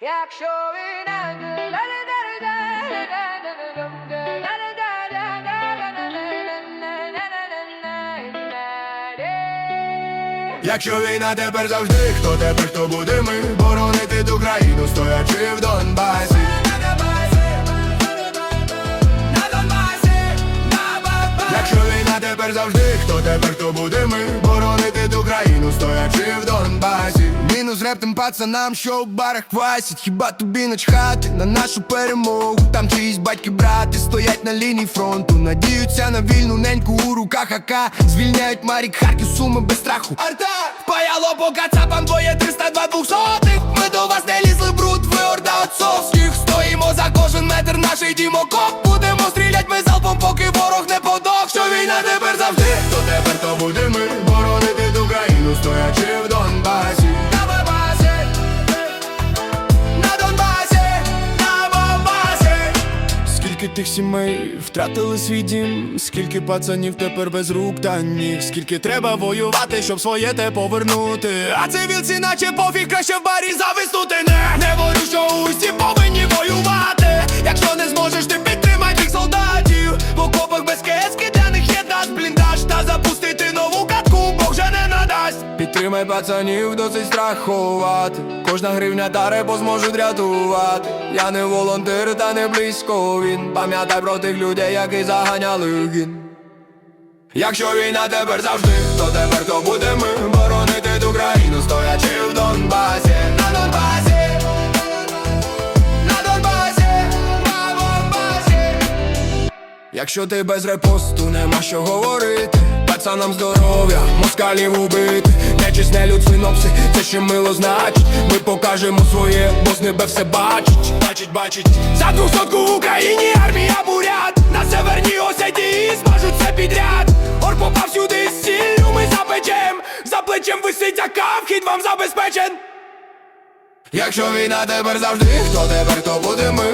Якщо війна Якщо війна тепер завжди, хто тепер, хто буде ми? Боронити ту країну, стоячи в Донбасі. Якщо війна тепер завжди, хто тепер, хто буде ми? Боронити ту Рептим пацанам, що в барах квасять. Хіба тобі начхати на нашу перемогу? Там чиїсь батьки брати стоять на лінії фронту. Надіються на вільну неньку у руках АК. Звільняють Марік, Харків, Суми без страху. Арта! Паяло по кацапам двоє 302 двохсотих. Ми до вас не лізли бруд, ви орда отцовських. Стоїмо за кожен метр наший дімокоп. Будемо стрілять ми залпом, поки ворог не подох. Що війна тепер завжди, хто тепер, то буде ми Боронити ту країну, стоячи Скільки тих сімей втратили свій дім, скільки пацанів тепер без рук та ніг, скільки треба воювати, щоб своє те повернути. А цивілці, наче пофіг, краще в барі зависнути. Не, не говорю, що усі повинні воювати. Якщо не зможеш, ти підтримай тих солдатів. В окопах без кески для них є дасть бліндаж та запустити нову катку, Бог вже не надасть. Підтримай пацанів, досить страхувати. Кожна гривня даре, бо зможуть рятувати. Я не волонтер, та не близько він. Пам'ятай про тих людей, які заганяли гін. Якщо війна тепер завжди, то тепер то буде ми боронити ту країну, стоячи в Донбасі, на Донбасі, на Донбасі, на Донбасі. Якщо ти без репосту, нема що говорити Пацанам здоров'я, москалів убити. Нечисть, не люд, це ще мило значить. Ми покажемо своє, бо з небе все бачить. Бачить, бачить. За двохсотку в Україні армія бурят. На северній Осетії смажуть все підряд. Ор попав сюди з сіллю, ми запечем За плечем висить ака, вхід вам забезпечен. Якщо війна тепер завжди, хто тепер, то буде ми